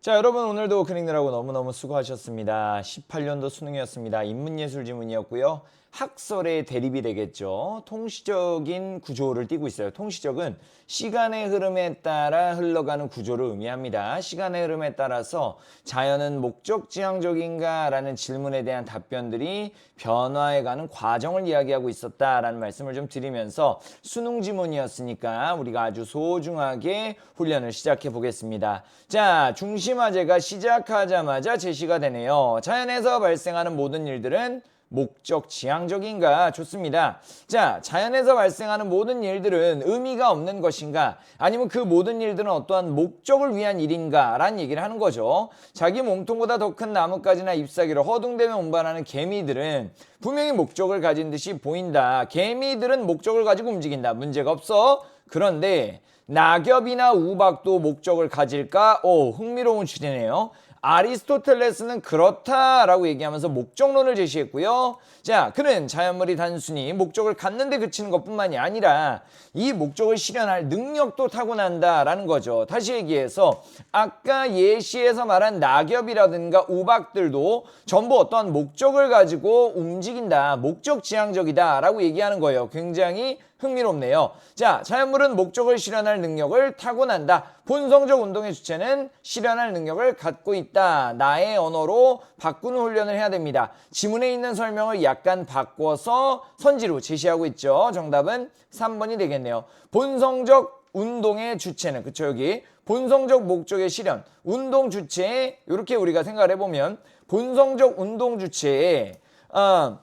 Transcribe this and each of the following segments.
자, 여러분 오늘도 오크닝들하고 너무너무 수고하셨습니다. 18년도 수능이었습니다. 인문예술 지문이었고요. 학설의 대립이 되겠죠. 통시적인 구조를 띠고 있어요. 통시적은 시간의 흐름에 따라 흘러가는 구조를 의미합니다. 시간의 흐름에 따라서 자연은 목적지향적인가? 라는 질문에 대한 답변들이 변화해가는 과정을 이야기하고 있었다라는 말씀을 좀 드리면서 수능 지문이었으니까 우리가 아주 소중하게 훈련을 시작해 보겠습니다. 자, 중심화제가 시작하자마자 제시가 되네요. 자연에서 발생하는 모든 일들은 목적 지향적인가 좋습니다. 자, 자연에서 발생하는 모든 일들은 의미가 없는 것인가 아니면 그 모든 일들은 어떠한 목적을 위한 일인가 라는 얘기를 하는 거죠. 자기 몸통보다 더 큰 나뭇가지나 잎사귀를 허둥대며 운반하는 개미들은 분명히 목적을 가진 듯이 보인다. 개미들은 목적을 가지고 움직인다. 문제가 없어. 그런데 낙엽이나 우박도 목적을 가질까? 오, 흥미로운 주제네요. 아리스토텔레스는 그렇다라고 얘기하면서 목적론을 제시했고요. 자, 그는 자연물이 단순히 목적을 갖는 데 그치는 것뿐만이 아니라 이 목적을 실현할 능력도 타고난다라는 거죠. 다시 얘기해서 아까 예시에서 말한 낙엽이라든가 우박들도 전부 어떠한 목적을 가지고 움직인다. 목적 지향적이다라고 얘기하는 거예요. 굉장히 흥미롭네요. 자, 자연물은 목적을 실현할 능력을 타고난다. 본성적 운동의 주체는 실현할 능력을 갖고 있다. 나의 언어로 바꾸는 훈련을 해야 됩니다. 지문에 있는 설명을 약간 바꿔서 선지로 제시하고 있죠. 정답은 3번이 되겠네요. 본성적 운동의 주체는 그쵸 여기 본성적 목적의 실현 운동 주체 이렇게 우리가 생각을 해보면 본성적 운동 주체에 어,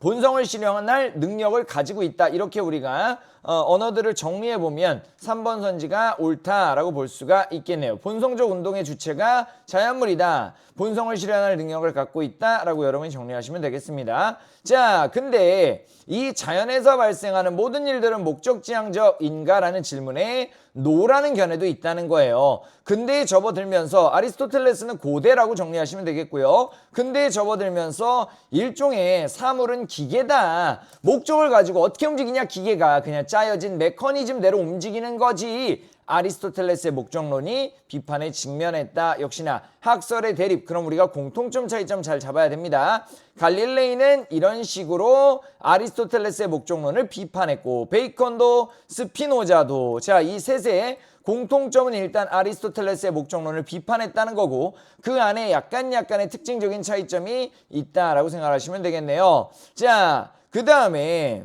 본성을 실현할 능력을 가지고 있다. 이렇게 우리가 어, 언어들을 정리해 보면 3번 선지가 옳다라고 볼 수가 있겠네요. 본성적 운동의 주체가 자연물이다. 본성을 실현할 능력을 갖고 있다라고 여러분이 정리하시면 되겠습니다. 자, 근데 이 자연에서 발생하는 모든 일들은 목적지향적인가라는 질문에 노라는 견해도 있다는 거예요. 근대에 접어들면서 아리스토텔레스는 고대라고 정리하시면 되겠고요. 근대에 접어들면서 일종의 사물은 기계다. 목적을 가지고 어떻게 움직이냐 기계가 그냥 짜여진 메커니즘대로 움직이는 거지. 아리스토텔레스의 목적론이 비판에 직면했다. 역시나 학설의 대립. 그럼 우리가 공통점 차이점 잘 잡아야 됩니다. 갈릴레이는 이런 식으로 아리스토텔레스의 목적론을 비판했고 베이컨도 스피노자도 자 이 셋의 공통점은 일단 아리스토텔레스의 목적론을 비판했다는 거고 그 안에 약간 약간의 특징적인 차이점이 있다라고 생각하시면 되겠네요. 자, 그 다음에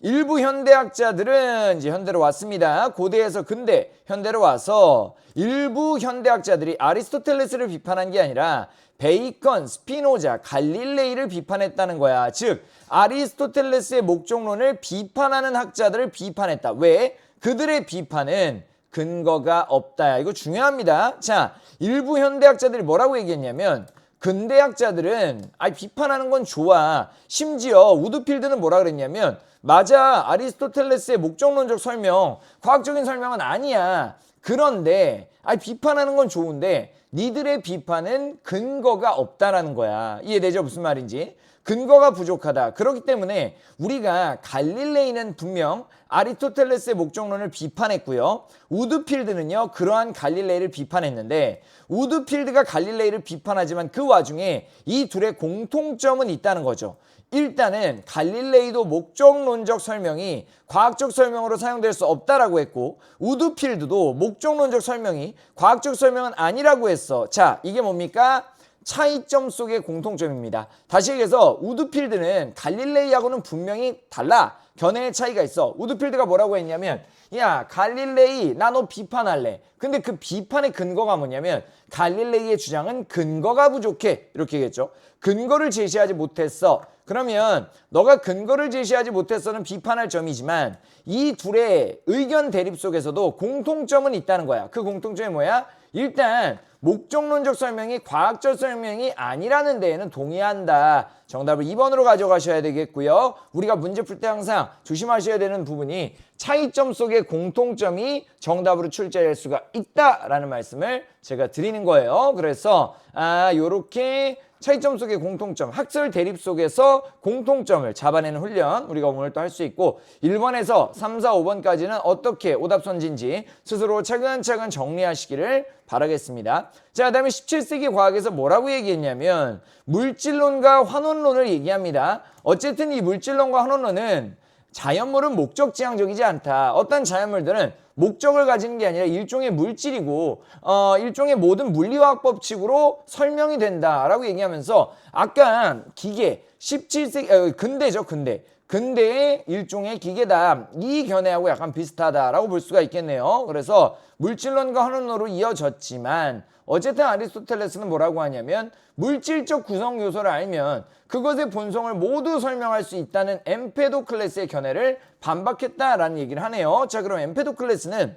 일부 현대학자들은 이제 현대로 왔습니다. 고대에서 근대, 현대로 와서 일부 현대학자들이 아리스토텔레스를 비판한 게 아니라 베이컨, 스피노자, 갈릴레이를 비판했다는 거야. 즉, 아리스토텔레스의 목적론을 비판하는 학자들을 비판했다. 왜? 그들의 비판은 근거가 없다. 이거 중요합니다. 자, 일부 현대학자들이 뭐라고 얘기했냐면 근대학자들은 아 비판하는 건 좋아. 심지어 우드필드는 뭐라 그랬냐면 맞아. 아리스토텔레스의 목적론적 설명, 과학적인 설명은 아니야. 그런데 아 비판하는 건 좋은데 니들의 비판은 근거가 없다라는 거야. 이해되죠? 무슨 말인지? 근거가 부족하다. 그렇기 때문에 우리가 갈릴레이는 분명 아리스토텔레스의 목적론을 비판했고요. 우드필드는요, 그러한 갈릴레이를 비판했는데, 우드필드가 갈릴레이를 비판하지만 그 와중에 이 둘의 공통점은 있다는 거죠. 일단은 갈릴레이도 목적론적 설명이 과학적 설명으로 사용될 수 없다라고 했고 우드필드도 목적론적 설명이 과학적 설명은 아니라고 했어. 자, 이게 뭡니까? 차이점 속의 공통점입니다. 다시 얘기해서 우드필드는 갈릴레이하고는 분명히 달라. 견해의 차이가 있어. 우드필드가 뭐라고 했냐면 야 갈릴레이 나 너 비판할래. 근데 그 비판의 근거가 뭐냐면 갈릴레이의 주장은 근거가 부족해. 이렇게 얘기했죠. 근거를 제시하지 못했어. 그러면 너가 근거를 제시하지 못했어는 비판할 점이지만 이 둘의 의견 대립 속에서도 공통점은 있다는 거야. 그 공통점이 뭐야? 일단 목적론적 설명이 과학적 설명이 아니라는 데에는 동의한다. 정답을 2번으로 가져가셔야 되겠고요. 우리가 문제 풀 때 항상 조심하셔야 되는 부분이 차이점 속의 공통점이 정답으로 출제될 수가 있다라는 말씀을 제가 드리는 거예요. 그래서 아 요렇게 차이점 속의 공통점, 학설 대립 속에서 공통점을 잡아내는 훈련 우리가 오늘 또 할 수 있고 1번에서 3, 4, 5번까지는 어떻게 오답 선지인지 스스로 차근차근 정리하시기를 바라겠습니다. 자, 그다음에 17세기 과학에서 뭐라고 얘기했냐면 물질론과 환원론을 얘기합니다. 어쨌든 이 물질론과 환원론은 자연물은 목적지향적이지 않다. 어떤 자연물들은 목적을 가지는 게 아니라 일종의 물질이고 어, 일종의 모든 물리화학 법칙으로 설명이 된다라고 얘기하면서 아까 기계 17세기 어, 근대죠 근대 근대의 일종의 기계다 이 견해하고 약간 비슷하다라고 볼 수가 있겠네요. 그래서 물질론과 환원론으로 이어졌지만 어쨌든 아리스토텔레스는 뭐라고 하냐면 물질적 구성 요소를 알면 그것의 본성을 모두 설명할 수 있다는 엠페도클레스의 견해를 반박했다라는 얘기를 하네요. 자, 그럼 엠페도클레스는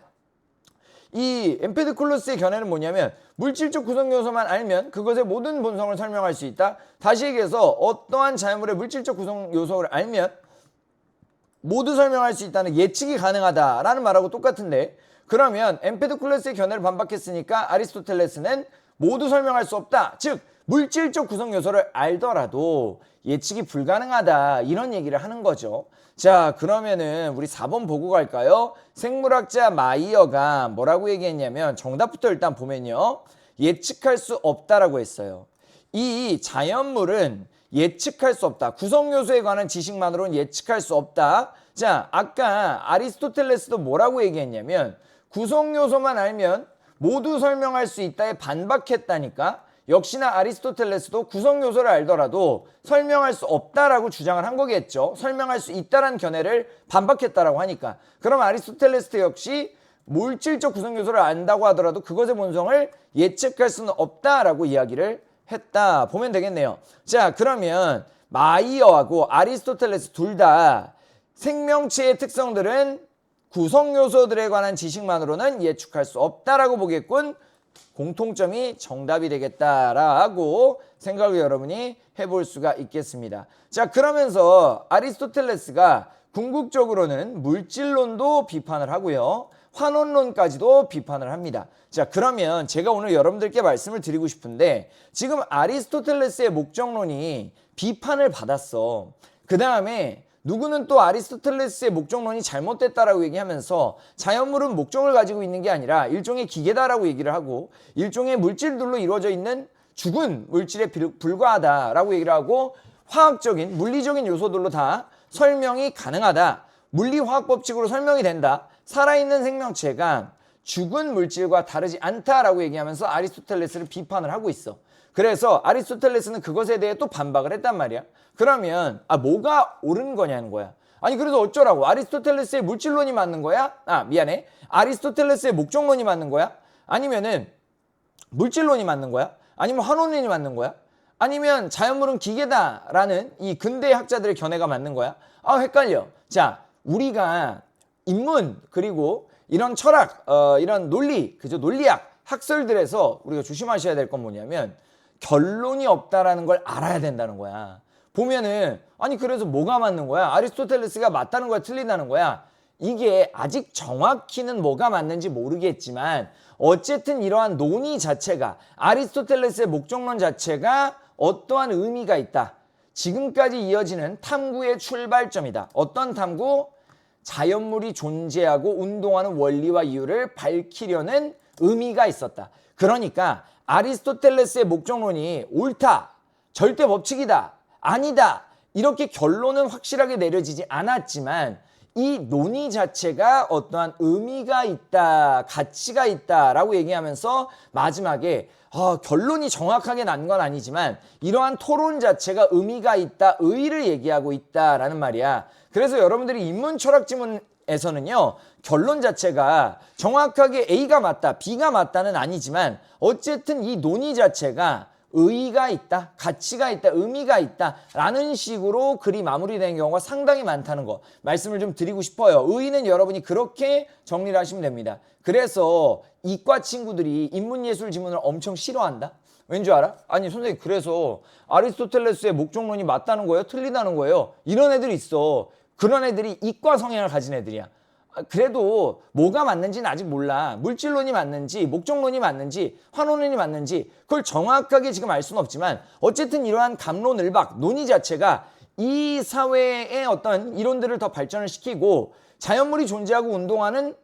이 엠페도클레스의 견해는 뭐냐면 물질적 구성 요소만 알면 그것의 모든 본성을 설명할 수 있다. 다시 얘기해서 어떠한 자연물의 물질적 구성 요소를 알면 모두 설명할 수 있다는 예측이 가능하다라는 말하고 똑같은데 그러면 엠페도클레스의 견해를 반박했으니까 아리스토텔레스는 모두 설명할 수 없다. 즉 물질적 구성 요소를 알더라도 예측이 불가능하다 이런 얘기를 하는 거죠. 자 그러면은 우리 4번 보고 갈까요? 생물학자 마이어가 뭐라고 얘기했냐면 정답부터 일단 보면요. 예측할 수 없다라고 했어요. 이 자연물은 예측할 수 없다. 구성 요소에 관한 지식만으로는 예측할 수 없다. 자, 아까 아리스토텔레스도 뭐라고 얘기했냐면 구성 요소만 알면 모두 설명할 수 있다에 반박했다니까. 역시나 아리스토텔레스도 구성 요소를 알더라도 설명할 수 없다라고 주장을 한 거겠죠. 설명할 수 있다라는 견해를 반박했다라고 하니까. 그럼 아리스토텔레스 역시 물질적 구성 요소를 안다고 하더라도 그것의 본성을 예측할 수는 없다라고 이야기를 했다 보면 되겠네요. 자, 그러면 마이어하고 아리스토텔레스 둘 다 생명체의 특성들은 구성 요소들에 관한 지식만으로는 예측할 수 없다라고 보겠군. 공통점이 정답이 되겠다라고 생각을 여러분이 해볼 수가 있겠습니다. 자, 그러면서 아리스토텔레스가 궁극적으로는 물질론도 비판을 하고요. 환원론까지도 비판을 합니다. 자, 그러면 제가 오늘 여러분들께 말씀을 드리고 싶은데 지금 아리스토텔레스의 목적론이 비판을 받았어. 그 다음에 누구는 또 아리스토텔레스의 목적론이 잘못됐다라고 얘기하면서 자연물은 목적을 가지고 있는 게 아니라 일종의 기계다라고 얘기를 하고 일종의 물질들로 이루어져 있는 죽은 물질에 불- 불과하다라고 얘기를 하고 화학적인 물리적인 요소들로 다 설명이 가능하다. 물리화학 법칙으로 설명이 된다. 살아있는 생명체가 죽은 물질과 다르지 않다라고 얘기하면서 아리스토텔레스를 비판을 하고 있어. 그래서 아리스토텔레스는 그것에 대해 또 반박을 했단 말이야. 그러면 아 뭐가 옳은 거냐는 거야. 아니 그래서 어쩌라고? 아리스토텔레스의 물질론이 맞는 거야? 아 미안해. 아리스토텔레스의 목적론이 맞는 거야? 아니면은 물질론이 맞는 거야? 아니면 환원론이 맞는 거야? 아니면 자연물은 기계다라는 이 근대 학자들의 견해가 맞는 거야? 아 헷갈려. 자 우리가 인문 그리고 이런 철학, 어, 이런 논리, 그죠 논리학 학설들에서 우리가 조심하셔야 될 건 뭐냐면 결론이 없다라는 걸 알아야 된다는 거야. 보면은 아니 그래서 뭐가 맞는 거야? 아리스토텔레스가 맞다는 거야, 틀리다는 거야? 이게 아직 정확히는 뭐가 맞는지 모르겠지만 어쨌든 이러한 논의 자체가 아리스토텔레스의 목적론 자체가 어떠한 의미가 있다. 지금까지 이어지는 탐구의 출발점이다. 어떤 탐구? 자연물이 존재하고 운동하는 원리와 이유를 밝히려는 의미가 있었다. 그러니까 아리스토텔레스의 목적론이 옳다, 절대 법칙이다, 아니다 이렇게 결론은 확실하게 내려지지 않았지만 이 논의 자체가 어떠한 의미가 있다, 가치가 있다라고 얘기하면서 마지막에 어, 결론이 정확하게 난 건 아니지만 이러한 토론 자체가 의미가 있다, 의의를 얘기하고 있다라는 말이야. 그래서 여러분들이 인문 철학 지문 에서는요 결론 자체가 정확하게 A가 맞다, B가 맞다는 아니지만 어쨌든 이 논의 자체가 의의가 있다, 가치가 있다, 의미가 있다 라는 식으로 글이 마무리되는 경우가 상당히 많다는 거 말씀을 좀 드리고 싶어요. 의의는 여러분이 그렇게 정리를 하시면 됩니다. 그래서 이과 친구들이 인문예술 지문을 엄청 싫어한다. 왠줄 알아? 아니 선생님 그래서 아리스토텔레스의 목적론이 맞다는 거예요? 틀리다는 거예요? 이런 애들이 있어. 그런 애들이 이과 성향을 가진 애들이야. 그래도 뭐가 맞는지는 아직 몰라. 물질론이 맞는지, 목적론이 맞는지, 환원론이 맞는지 그걸 정확하게 지금 알 수는 없지만 어쨌든 이러한 감론을박 논의 자체가 이 사회의 어떤 이론들을 더 발전을 시키고 자연물이 존재하고 운동하는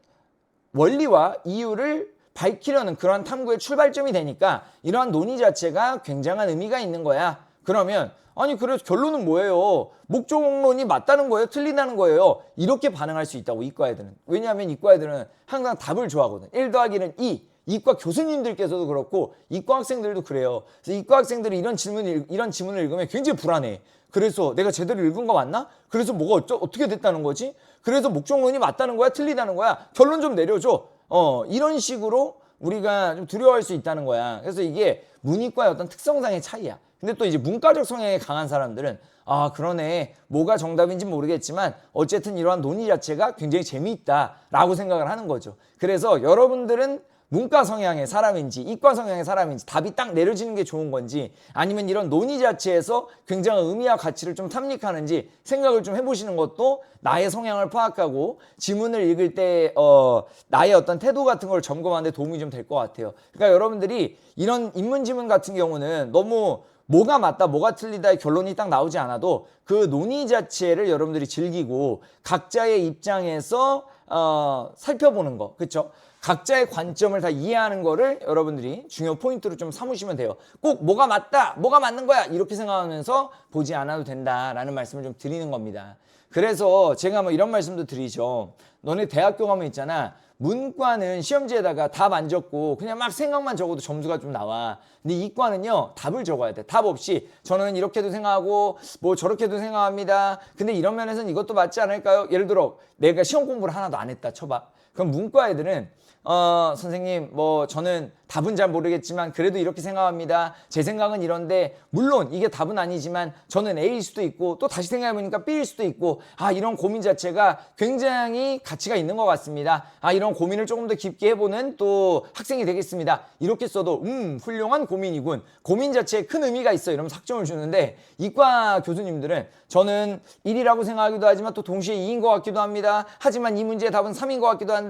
원리와 이유를 밝히려는 그러한 탐구의 출발점이 되니까 이러한 논의 자체가 굉장한 의미가 있는 거야. 그러면 아니 그래서 결론은 뭐예요? 목적론이 맞다는 거예요? 틀리다는 거예요? 이렇게 반응할 수 있다고 이과 애들은. 왜냐하면 이과 애들은 항상 답을 좋아하거든. 1 더하기는 2. 이과 교수님들께서도 그렇고 이과 학생들도 그래요. 그래서 이과 학생들이 이런 질문을 이런 지문을 읽으면 굉장히 불안해. 그래서 내가 제대로 읽은 거 맞나? 그래서 뭐가 어쩌, 어떻게 됐다는 거지? 그래서 목적론이 맞다는 거야? 틀리다는 거야? 결론 좀 내려줘. 어, 이런 식으로 우리가 좀 두려워할 수 있다는 거야. 그래서 이게 문이과의 어떤 특성상의 차이야. 근데 또 이제 문과적 성향이 강한 사람들은 아, 그러네. 뭐가 정답인지 모르겠지만 어쨌든 이러한 논의 자체가 굉장히 재미있다라고 생각을 하는 거죠. 그래서 여러분들은 문과 성향의 사람인지 이과 성향의 사람인지 답이 딱 내려지는 게 좋은 건지 아니면 이런 논의 자체에서 굉장한 의미와 가치를 좀 탐닉하는지 생각을 좀 해보시는 것도 나의 성향을 파악하고 지문을 읽을 때 어, 나의 어떤 태도 같은 걸 점검하는 데 도움이 좀 될 것 같아요. 그러니까 여러분들이 이런 인문 지문 같은 경우는 너무 뭐가 맞다, 뭐가 틀리다의 결론이 딱 나오지 않아도 그 논의 자체를 여러분들이 즐기고 각자의 입장에서 어, 살펴보는 거, 그렇죠? 각자의 관점을 다 이해하는 거를 여러분들이 중요 포인트로 좀 삼으시면 돼요. 꼭 뭐가 맞다, 뭐가 맞는 거야 이렇게 생각하면서 보지 않아도 된다라는 말씀을 좀 드리는 겁니다. 그래서 제가 뭐 이런 말씀도 드리죠. 너네 대학교 가면 있잖아. 문과는 시험지에다가 답 안 적고 그냥 막 생각만 적어도 점수가 좀 나와. 근데 이과는요 답을 적어야 돼. 답 없이 저는 이렇게도 생각하고 뭐 저렇게도 생각합니다. 근데 이런 면에서는 이것도 맞지 않을까요? 예를 들어 내가 시험 공부를 하나도 안 했다 쳐봐. 그럼 문과 애들은 어, 선생님, 뭐, 저는 답은 잘 모르겠지만 그래도 이렇게 생각합니다. 제 생각은 이런데, 물론 이게 답은 아니지만 저는 A일 수도 있고 또 다시 생각해보니까 B일 수도 있고, 아, 이런 고민 자체가 굉장히 가치가 있는 것 같습니다. 아, 이런 고민을 조금 더 깊게 해보는 또 학생이 되겠습니다. 이렇게 써도, 음, 훌륭한 고민이군. 고민 자체에 큰 의미가 있어. 이러면서 학점을 주는데, 이과 교수님들은 저는 1이라고 생각하기도 하지만 또 동시에 2인 것 같기도 합니다. 하지만 이 문제의 답은 3인 것 같기도 한데,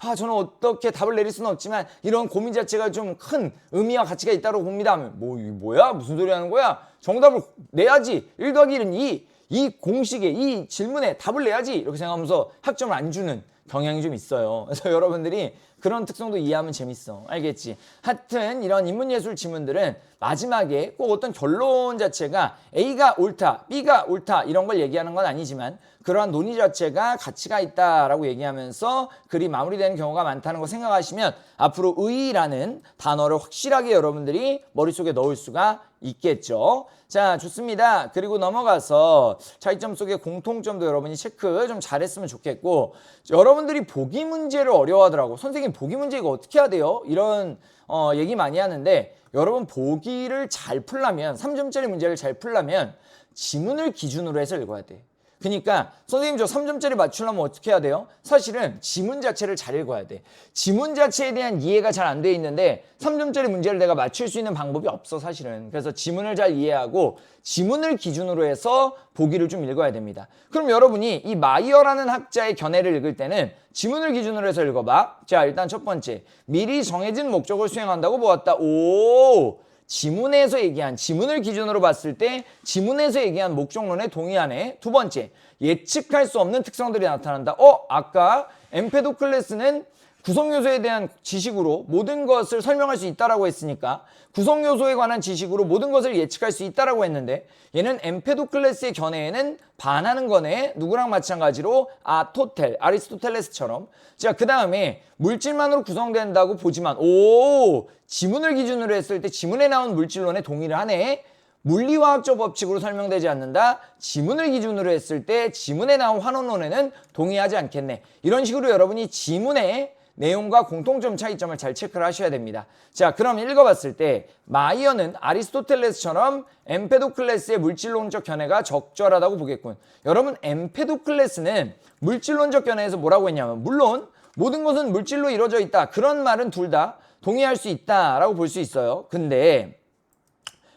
아, 저는 어떻게 답을 내릴 수는 없지만 이런 고민 자체가 좀 큰 의미와 가치가 있다고 봅니다. 하면 뭐, 뭐야? 무슨 소리 하는 거야? 정답을 내야지. 1 더하기 1은 2. 이 공식에, 이 질문에 답을 내야지. 이렇게 생각하면서 학점을 안 주는 경향이 좀 있어요. 그래서 여러분들이 그런 특성도 이해하면 재밌어. 알겠지? 하여튼 이런 인문예술 지문들은 마지막에 꼭 어떤 결론 자체가 A가 옳다, B가 옳다 이런 걸 얘기하는 건 아니지만 그러한 논의 자체가 가치가 있다라고 얘기하면서 글이 마무리되는 경우가 많다는 거 생각하시면 앞으로 의라는 단어를 확실하게 여러분들이 머릿속에 넣을 수가 있겠죠. 자, 좋습니다. 그리고 넘어가서 차이점 속의 공통점도 여러분이 체크 좀 잘했으면 좋겠고 여러분들이 보기 문제를 어려워하더라고. 선생님 보기 문제 이거 어떻게 해야 돼요? 이런 어, 얘기 많이 하는데 여러분 보기를 잘 풀려면 3점짜리 문제를 잘 풀려면 지문을 기준으로 해서 읽어야 돼. 그러니까 선생님 저 3점짜리 맞추려면 어떻게 해야 돼요? 사실은 지문 자체를 잘 읽어야 돼. 지문 자체에 대한 이해가 잘 안 돼 있는데 3점짜리 문제를 내가 맞출 수 있는 방법이 없어 사실은. 그래서 지문을 잘 이해하고 지문을 기준으로 해서 보기를 좀 읽어야 됩니다. 그럼 여러분이 이 마이어라는 학자의 견해를 읽을 때는 지문을 기준으로 해서 읽어봐. 자 일단 첫 번째 미리 정해진 목적을 수행한다고 보았다. 오 지문에서 얘기한 지문을 기준으로 봤을 때 지문에서 얘기한 목적론에 동의하네. 두 번째, 예측할 수 없는 특성들이 나타난다. 어, 아까 엠페도클레스는 구성 요소에 대한 지식으로 모든 것을 설명할 수 있다라고 했으니까 구성 요소에 관한 지식으로 모든 것을 예측할 수 있다라고 했는데 얘는 엠페도클레스의 견해에는 반하는 거네. 누구랑 마찬가지로 아토텔, 아리스토텔레스처럼. 자, 그 다음에 물질만으로 구성된다고 보지만 오, 지문을 기준으로 했을 때 지문에 나온 물질론에 동의를 하네. 물리화학적 법칙으로 설명되지 않는다. 지문을 기준으로 했을 때 지문에 나온 환원론에는 동의하지 않겠네. 이런 식으로 여러분이 지문에 내용과 공통점 차이점을 잘 체크를 하셔야 됩니다. 자, 그럼 읽어봤을 때 마이어는 아리스토텔레스처럼 엠페도클레스의 물질론적 견해가 적절하다고 보겠군. 여러분 엠페도클레스는 물질론적 견해에서 뭐라고 했냐면 물론 모든 것은 물질로 이루어져 있다. 그런 말은 둘 다 동의할 수 있다라고 볼 수 있어요. 근데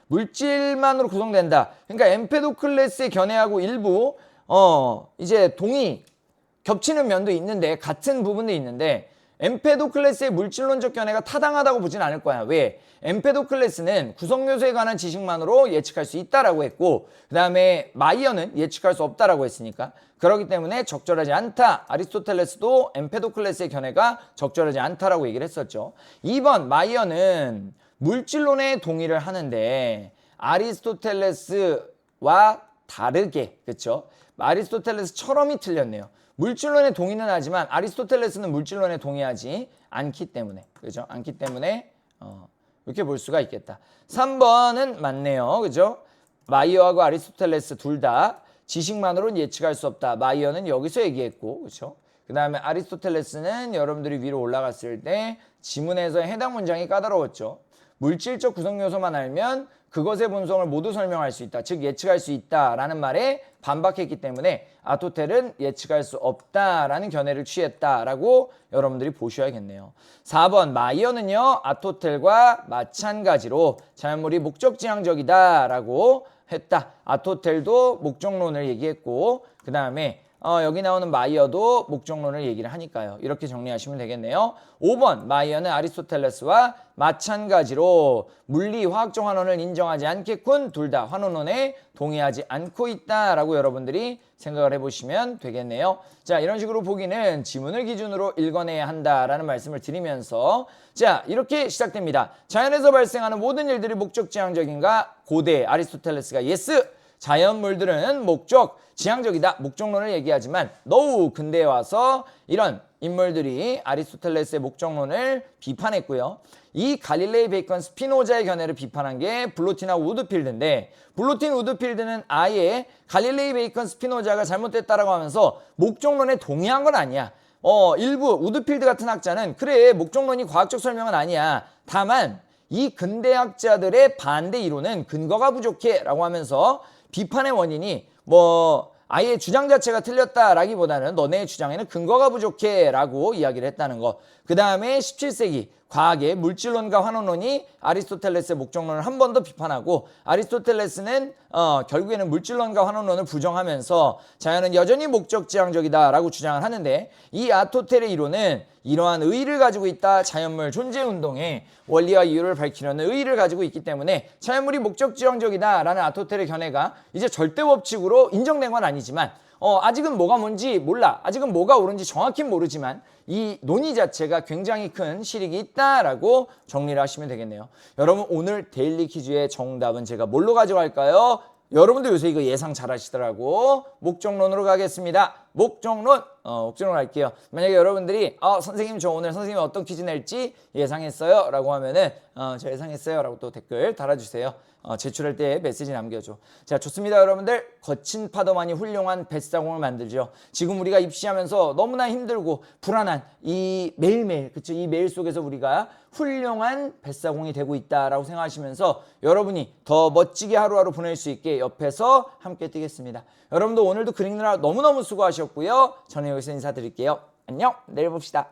물질만으로 구성된다. 그러니까 엠페도클레스의 견해하고 일부 어 이제 동의 겹치는 면도 있는데 같은 부분도 있는데 엠페도클레스의 물질론적 견해가 타당하다고 보진 않을 거야. 왜? 엠페도클레스는 구성 요소에 관한 지식만으로 예측할 수 있다라고 했고 그 다음에 마이어는 예측할 수 없다라고 했으니까 그렇기 때문에 적절하지 않다. 아리스토텔레스도 엠페도클레스의 견해가 적절하지 않다라고 얘기를 했었죠. 2번 마이어는 물질론에 동의를 하는데 아리스토텔레스와 다르게 그렇죠? 아리스토텔레스처럼이 틀렸네요. 물질론에 동의는 하지만 아리스토텔레스는 물질론에 동의하지 않기 때문에 그죠? 않기 때문에 어, 이렇게 볼 수가 있겠다. 3번은 맞네요. 그죠? 마이어하고 아리스토텔레스 둘 다 지식만으로는 예측할 수 없다. 마이어는 여기서 얘기했고 그죠? 그 다음에 아리스토텔레스는 여러분들이 위로 올라갔을 때 지문에서 해당 문장이 까다로웠죠. 물질적 구성 요소만 알면 그것의 본성을 모두 설명할 수 있다. 즉 예측할 수 있다라는 말에 반박했기 때문에 아토텔은 예측할 수 없다라는 견해를 취했다라고 여러분들이 보셔야겠네요. 4번 마이어는요. 아토텔과 마찬가지로 자연물이 목적지향적이다라고 했다. 아토텔도 목적론을 얘기했고 그 다음에 어, 여기 나오는 마이어도 목적론을 얘기를 하니까요. 이렇게 정리하시면 되겠네요. 5번 마이어는 아리스토텔레스와 마찬가지로 물리 화학적 환원을 인정하지 않겠군. 둘 다 환원론에 동의하지 않고 있다라고 여러분들이 생각을 해보시면 되겠네요. 자 이런 식으로 보기는 지문을 기준으로 읽어내야 한다라는 말씀을 드리면서 자 이렇게 시작됩니다. 자연에서 발생하는 모든 일들이 목적지향적인가? 고대 아리스토텔레스가 예스. 자연물들은 목적, 지향적이다. 목적론을 얘기하지만 너무 근대에 와서 이런 인물들이 아리스토텔레스의 목적론을 비판했고요. 이 갈릴레이 베이컨 스피노자의 견해를 비판한 게 블로틴과 우드필드인데 블로틴 우드필드는 아예 갈릴레이 베이컨 스피노자가 잘못됐다라고 하면서 목적론에 동의한 건 아니야. 어, 일부 우드필드 같은 학자는 그래 목적론이 과학적 설명은 아니야. 다만 이 근대학자들의 반대 이론은 근거가 부족해라고 하면서 비판의 원인이 뭐 아예 주장 자체가 틀렸다라기보다는 너네의 주장에는 근거가 부족해라고 이야기를 했다는 거. 그 다음에 17세기 과학의 물질론과 환원론이 아리스토텔레스의 목적론을 한 번 더 비판하고 아리스토텔레스는 어, 결국에는 물질론과 환원론을 부정하면서 자연은 여전히 목적지향적이다라고 주장을 하는데 이 아토텔의 이론은 이러한 의의를 가지고 있다 자연물 존재 운동의 원리와 이유를 밝히려는 의의를 가지고 있기 때문에 자연물이 목적지향적이다라는 아토텔의 견해가 이제 절대 법칙으로 인정된 건 아니지만 어, 아직은 뭐가 뭔지 몰라. 아직은 뭐가 옳은지 정확히 모르지만 이 논의 자체가 굉장히 큰 실익이 있다라고 정리를 하시면 되겠네요. 여러분 오늘 데일리 퀴즈의 정답은 제가 뭘로 가져갈까요? 여러분들 요새 이거 예상 잘 하시더라고. 목적론으로 가겠습니다. 목적론. 어, 목적론 갈게요. 만약에 여러분들이 어, 선생님 저 오늘 선생님이 어떤 퀴즈 낼지 예상했어요. 라고 하면은 어, 저 예상했어요. 라고 또 댓글 달아주세요. 어, 제출할 때 메시지 남겨줘. 자, 좋습니다, 여러분들. 거친 파도만이 훌륭한 뱃사공을 만들죠. 지금 우리가 입시하면서 너무나 힘들고 불안한 이 매일매일, 그쵸? 이 매일 속에서 우리가 훌륭한 뱃사공이 되고 있다라고 생각하시면서 여러분이 더 멋지게 하루하루 보낼 수 있게 옆에서 함께 뛰겠습니다. 여러분도 오늘도 그리느라 너무너무 수고하 셨고요. 저는 여기서 인사드릴게요. 안녕, 내일 봅시다.